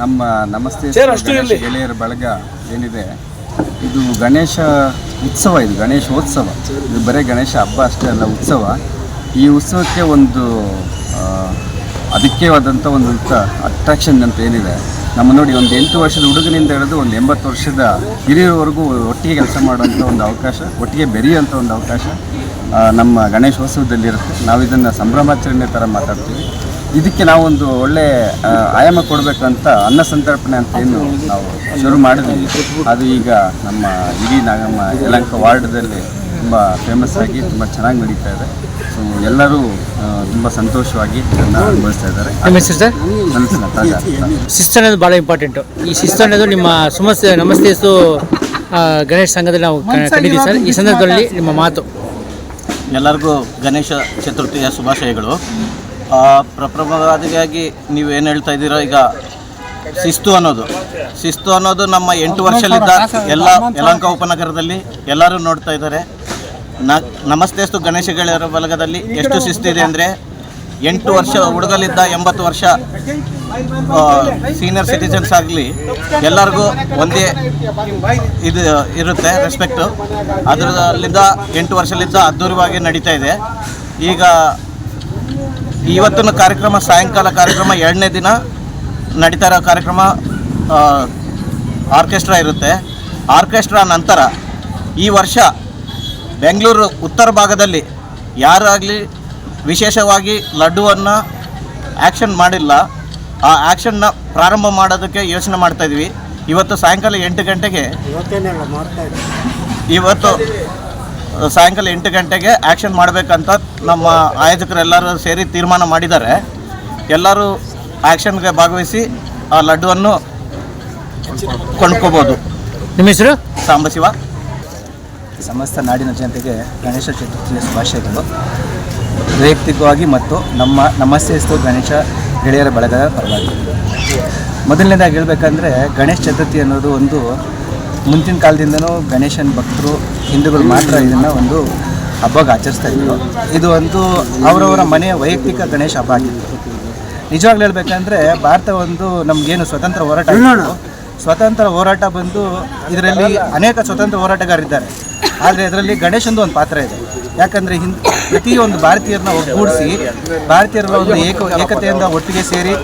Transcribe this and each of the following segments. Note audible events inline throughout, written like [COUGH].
ನಮ್ಮ ನಮಸ್ತೆ ಗೆಳೆಯರ ಬಳಗ ಏನಿದೆ? ಇದು ಗಣೇಶ ಉತ್ಸವ ಇದು ಗಣೇಶೋತ್ಸವ. ಇದು ಬರೀ ಗಣೇಶ ಹಬ್ಬ ಅಷ್ಟೇ ಅಲ್ಲ ಉತ್ಸವ. ಈ ಉತ್ಸವಕ್ಕೆ ಒಂದು ಅದಕ್ಕೆ ಆದಂಥ ಒಂದು ಅಟ್ರಾಕ್ಷನ್ ಅಂತ ಏನಿದೆ? ನಮ್ಮ ನೋಡಿ ಒಂದು ಎಂಟು ವರ್ಷದ ಹುಡುಗನಿಂದ ಹಿಡಿದು ಒಂದು ಎಂಬತ್ತು ವರ್ಷದ ಹಿರಿಯರವರೆಗೂ ಒಟ್ಟಿಗೆ ಕೆಲಸ ಮಾಡುವಂಥ ಒಂದು ಅವಕಾಶ ಒಟ್ಟಿಗೆ ಬೆರೆಯುವಂಥ ಒಂದು ಅವಕಾಶ ನಮ್ಮ ಗಣೇಶೋತ್ಸವದಲ್ಲಿರುತ್ತೆ ನಾವು ಇದನ್ನು ಸಂಭ್ರಮಾಚರಣೆ ಥರ ಮಾತಾಡ್ತೀವಿ. ಇದಕ್ಕೆ ನಾವೊಂದು ಒಳ್ಳೆ ಆಯಾಮ ಕೊಡಬೇಕಂತ ಅನ್ನ ಸಂತರ್ಪಣೆ ಅಂತ ಏನು ನಾವು ಶುರು ಮಾಡಿದ್ವಿ ಅದು ಈಗ ನಮ್ಮ ಇಡೀ ನಮ್ಮ ಯಲಂಕ ವಾರ್ಡ್ದಲ್ಲಿ ತುಂಬ ಫೇಮಸ್ ಆಗಿ ತುಂಬ ಚೆನ್ನಾಗಿ ನಡೀತಾ ಇದೆ. ಸೊ ಎಲ್ಲರೂ ತುಂಬ ಸಂತೋಷವಾಗಿ ಇದನ್ನು ಅನುಭವಿಸ್ತಾ ಇದ್ದಾರೆ. ಶಿಸ್ತು ಅನ್ನೋದು ಭಾಳ ಇಂಪಾರ್ಟೆಂಟು ಈ ಶಿಸ್ತು ಅನ್ನೋದು ನಿಮ್ಮ ಸಮಸ್ಯೆ ನಮಸ್ತೆಸು ಗಣೇಶ ಸಂಘದಲ್ಲಿ ನಾವು ಕಂಡಿದ್ದೀವಿ ಸರ್. ಈ ಸಂದರ್ಭದಲ್ಲಿ ನಿಮ್ಮ ಮಾತು. ಎಲ್ಲರಿಗೂ ಗಣೇಶ ಚತುರ್ಥಿಯ ಶುಭಾಶಯಗಳು. ಆ, ಪ್ರಪ್ರಥಮವಾಗಿ ನೀವು ಏನು ಹೇಳ್ತಾ ಇದ್ದೀರೋ ಈಗ ಶಿಸ್ತು ಅನ್ನೋದು. ಶಿಸ್ತು ಅನ್ನೋದು ನಮ್ಮ ಎಂಟು ವರ್ಷಲಿದ್ದ ಎಲ್ಲ ಯಲಹಂಕ ಉಪನಗರದಲ್ಲಿ ಎಲ್ಲರೂ ನೋಡ್ತಾ ಇದ್ದಾರೆ. ನ ನಮಸ್ತೆಸ್ತು ಗಣೇಶ ಗೆಳೆಯರ ಬಲಗದಲ್ಲಿ ಎಷ್ಟು ಇದೆ ಅಂದರೆ ಎಂಟು ವರ್ಷ ಹುಡುಗಲಿದ್ದ ಎಂಬತ್ತು ವರ್ಷ ಸೀನಿಯರ್ ಸಿಟಿಸನ್ಸ್ ಆಗಲಿ ಎಲ್ಲರಿಗೂ ಒಂದೇ ಇದು ಇರುತ್ತೆ ರೆಸ್ಪೆಕ್ಟು ಅದರಲ್ಲಿದ್ದ ಎಂಟು ವರ್ಷಲಿದ್ದ ಅದ್ಧೂರಿಯಾಗಿ ನಡೀತಾ ಇದೆ. ಈಗ ಇವತ್ತಿನ ಕಾರ್ಯಕ್ರಮ ಸಾಯಂಕಾಲ ಕಾರ್ಯಕ್ರಮ ಎರಡನೇ ದಿನ ನಡೀತಾ ಇರೋ ಕಾರ್ಯಕ್ರಮ ಆರ್ಕೆಸ್ಟ್ರಾ ಇರುತ್ತೆ. ಆರ್ಕೆಸ್ಟ್ರಾ ನಂತರ ಈ ವರ್ಷ ಬೆಂಗಳೂರು ಉತ್ತರ ಭಾಗದಲ್ಲಿ ಯಾರಾಗಲಿ ವಿಶೇಷವಾಗಿ ಲಡ್ಡುವನ್ನು ಆ್ಯಕ್ಷನ್ ಮಾಡಿಲ್ಲ. ಆ ಆ್ಯಕ್ಷನ್ನ ಪ್ರಾರಂಭ ಮಾಡೋದಕ್ಕೆ ಯೋಚನೆ ಮಾಡ್ತಾಯಿದ್ವಿ ಇವತ್ತು ಸಾಯಂಕಾಲ ಎಂಟು ಗಂಟೆಗೆ ಇವತ್ತು ಸಾಯಂಕಾಲ ಎಂಟು ಗಂಟೆಗೆ ಆ್ಯಕ್ಷನ್ ಮಾಡಬೇಕಂತ ನಮ್ಮ ಆಯೋಜಕರೆಲ್ಲರೂ ಸೇರಿ ತೀರ್ಮಾನ ಮಾಡಿದ್ದಾರೆ. ಎಲ್ಲರೂ ಆ್ಯಕ್ಷನ್ಗೆ ಭಾಗವಹಿಸಿ ಆ ಲಡ್ಡುವನ್ನು ಕೊಂಡ್ಕೋಬೋದು. ನಿಮ್ಮ ಹೆಸರು? ಸಾಂಬಶಿವ ಸಮಸ್ತ ನಾಡಿನ ಜನತೆಗೆ ಗಣೇಶ ಚತುರ್ಥಿಯ ಶುಭಾಶಯಗಳು. ವೈಯಕ್ತಿಕವಾಗಿ ಮತ್ತು ನಮ್ಮ ನಮಸ್ತೆಸ್ತು ಗಣೇಶ ಗೆಳೆಯರ ಬಳಗದ ಪರವಾಗಿ. ಮೊದಲನೇದಾಗಿ ಹೇಳಬೇಕಂದ್ರೆ ಗಣೇಶ ಚತುರ್ಥಿ ಅನ್ನೋದು ಒಂದು ಮುಂಚಿನ ಕಾಲದಿಂದನೂ ಗಣೇಶನ ಭಕ್ತರು ಹಿಂದೂಗಳು ಮಾತ್ರ ಇದನ್ನು ಒಂದು ಹಬ್ಬಗೆ ಆಚರಿಸ್ತಾ ಇದ್ರು. ಇದು ಒಂದು ಅವರವರ ಮನೆಯ ವೈಯಕ್ತಿಕ ಗಣೇಶ ಹಬ್ಬ ಆಗಿತ್ತು. ನಿಜವಾಗ್ಲೂ ಹೇಳ್ಬೇಕಂದ್ರೆ ಭಾರತ ಒಂದು ನಮಗೇನು ಸ್ವತಂತ್ರ ಹೋರಾಟ ಸ್ವತಂತ್ರ ಹೋರಾಟ ಬಂದು ಇದರಲ್ಲಿ ಅನೇಕ ಸ್ವತಂತ್ರ ಹೋರಾಟಗಾರಿದ್ದಾರೆ ಆದರೆ ಇದರಲ್ಲಿ ಗಣೇಶಂದು ಒಂದು ಪಾತ್ರ ಇದೆ. ಯಾಕಂದರೆ ಹಿಂದ್ ಪ್ರತಿಯೊಂದು ಭಾರತೀಯರನ್ನ ಒಗ್ಗೂಡಿಸಿ ಭಾರತೀಯರ ಒಂದು ಏಕ ಏಕತೆಯಿಂದ ಒಟ್ಟಿಗೆ ಸೇರಿ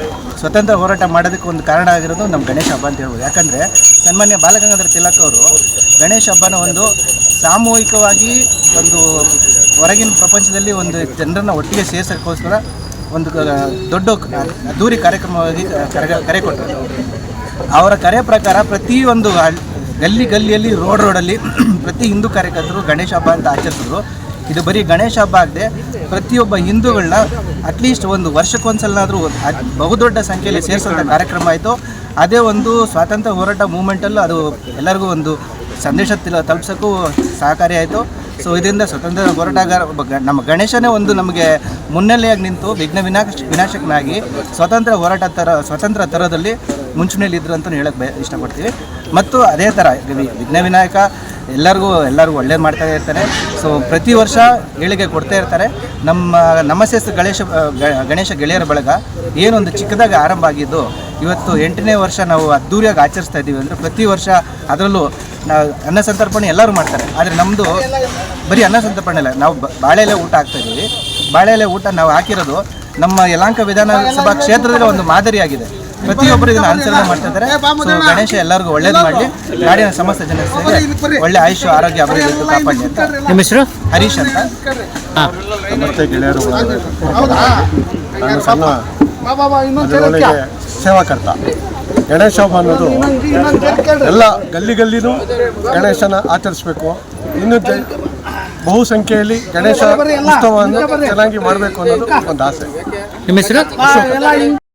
ಸ್ವತಂತ್ರ ಹೋರಾಟ ಮಾಡೋದಕ್ಕೆ ಒಂದು ಕಾರಣ ಆಗಿರೋದು ನಮ್ಮ ಗಣೇಶ ಹಬ್ಬ ಅಂತ ಹೇಳ್ಬೋದು. ಯಾಕಂದರೆ ಸನ್ಮಾನ್ಯ ಬಾಲಗಂಗಾಧರ ತಿಲಕ್ ಅವರು ಗಣೇಶ ಹಬ್ಬನ ಒಂದು ಸಾಮೂಹಿಕವಾಗಿ ಒಂದು ಹೊರಗಿನ ಪ್ರಪಂಚದಲ್ಲಿ ಒಂದು ಜನರನ್ನು ಒಟ್ಟಿಗೆ ಸೇರಿಸೋಕ್ಕೋಸ್ಕರ ಒಂದು ದೊಡ್ಡ ಅದ್ದೂರಿ ಕಾರ್ಯಕ್ರಮವಾಗಿ ಕರೆ ಕರೆ ಕೊಟ್ಟರು. ಅವರ ಕರೆ ಪ್ರಕಾರ ಪ್ರತಿಯೊಂದು ಗಲ್ಲಿ ಗಲ್ಲಿಯಲ್ಲಿ ರೋಡ್ ರೋಡಲ್ಲಿ [CLEARS THROAT] ಪ್ರತಿ ಹಿಂದೂ ಕಾರ್ಯಕರ್ತರು ಗಣೇಶ ಹಬ್ಬ ಅಂತ ಆಚರಿಸಿದ್ರು. ಇದು ಬರೀ ಗಣೇಶ ಹಬ್ಬ ಆಗದೆ ಪ್ರತಿಯೊಬ್ಬ ಹಿಂದೂಗಳನ್ನ ಅಟ್ಲೀಸ್ಟ್ ಒಂದು ವರ್ಷಕ್ಕೊಂದ್ಸಲನಾದರೂ ಬಹುದೊಡ್ಡ ಸಂಖ್ಯೆಯಲ್ಲಿ ಸೇರಿಸುವಂಥ ಕಾರ್ಯಕ್ರಮ ಆಯಿತು. ಅದೇ ಒಂದು ಸ್ವಾತಂತ್ರ್ಯ ಹೋರಾಟ ಮೂಮೆಂಟಲ್ಲೂ ಅದು ಎಲ್ಲರಿಗೂ ಒಂದು ಸಂದೇಶ ತಲುಪಿಸೋಕ್ಕೂ ಸಹಕಾರಿಯಾಯಿತು ಸೊ ಇದರಿಂದ ಸ್ವತಂತ್ರ ಹೋರಾಟಗಾರ ನಮ್ಮ ಗಣೇಶನೇ ಒಂದು ನಮಗೆ ಮುನ್ನೆಲೆಯಾಗಿ ನಿಂತು ವಿಘ್ನ ವಿನಾಶ ವಿನಾಶಕನಾಗಿ ಸ್ವತಂತ್ರ ಹೋರಾಟ ಥರ ಸ್ವತಂತ್ರ ಥರದಲ್ಲಿ ಮುಂಚೂಣಿಯಲ್ಲಿದ್ದರು ಅಂತ ಹೇಳಕ್ಕೆ ಬಯ ಇಷ್ಟಪಡ್ತೀವಿ. ಮತ್ತು ಅದೇ ಥರ ವಿಘ್ನ ವಿನಾಯಕ ಎಲ್ಲರಿಗೂ ಎಲ್ಲರಿಗೂ ಒಳ್ಳೇದು ಮಾಡ್ತಾ ಇರ್ತಾರೆ. ಸೊ ಪ್ರತಿ ವರ್ಷ ಏಳಿಗೆ ಕೊಡ್ತಾ ಇರ್ತಾರೆ. ನಮ್ಮ ನಮಸ್ತೆ ಗಣೇಶ ಗಣೇಶ ಗೆಳೆಯರ ಬಳಗ ಏನೊಂದು ಚಿಕ್ಕದಾಗಿ ಆರಂಭ ಆಗಿದ್ದು, ಇವತ್ತು ಎಂಟನೇ ವರ್ಷ ನಾವು ಅದ್ದೂರಿಯಾಗಿ ಆಚರಿಸ್ತಾ ಇದ್ದೀವಿ ಅಂದರೆ ಪ್ರತಿ ವರ್ಷ ಅದರಲ್ಲೂ ನಾವು ಅನ್ನ ಸಂತರ್ಪಣೆ ಎಲ್ಲರೂ ಮಾಡ್ತಾರೆ. ಆದರೆ ನಮ್ಮದು ಬರೀ ಅನ್ನ ಸಂತರ್ಪಣೆ ಅಲ್ಲ, ನಾವು ಬಾಳೆಲೆ ಊಟ ಹಾಕ್ತಾ ಇದ್ದೀವಿ. ಬಾಳೆಲೆ ಊಟ ನಾವು ಹಾಕಿರೋದು ನಮ್ಮ ಯಲಾಂಕ ವಿಧಾನಸಭಾ ಕ್ಷೇತ್ರದಲ್ಲಿ ಒಂದು ಮಾದರಿಯಾಗಿದೆ. ಪ್ರತಿಯೊಬ್ಬರು ಇದನ್ನ ಅನುಸರಣೆ ಮಾಡ್ತಾ ಇದ್ದಾರೆ. ಸೊ ಗಣೇಶ ಎಲ್ಲರಿಗೂ ಒಳ್ಳೇದು ಮಾಡಲಿ. ನಾಡಿನ ಸಮಸ್ತ ಜನರಿಗೆ ಒಳ್ಳೆ ಆಯುಷ್ಯ ಆರೋಗ್ಯ ಅಭಿವೃದ್ಧಿ ಕಾಪಾಡಿ ಕಾಪಾಡಲಿ ಅಂತ. ನಿಮ್ಮ ಹೆಸರು? ಹರೀಶ್ ಅಂತ. ಗೆಳೆಯರು. ನಾನು ಸಣ್ಣ ಅದರೊಳಗೆ ಸೇವಾಕರ್ತ. ಗಣೇಶ ಹಬ್ಬ ಅನ್ನೋದು ಎಲ್ಲ ಗಲ್ಲಿ ಗಲ್ಲಿನೂ ಗಣೇಶನ ಆಚರಿಸ್ಬೇಕು. ಇನ್ನು ಬಹು ಬಹುಸಂಖ್ಯೆಯಲ್ಲಿ ಗಣೇಶ ಉತ್ಸವವನ್ನು ಚೆನ್ನಾಗಿ ಮಾಡಬೇಕು ಅನ್ನೋದು ಒಂದು ಆಸೆ. ನಿಮ್ಮ ಹೆಸರು?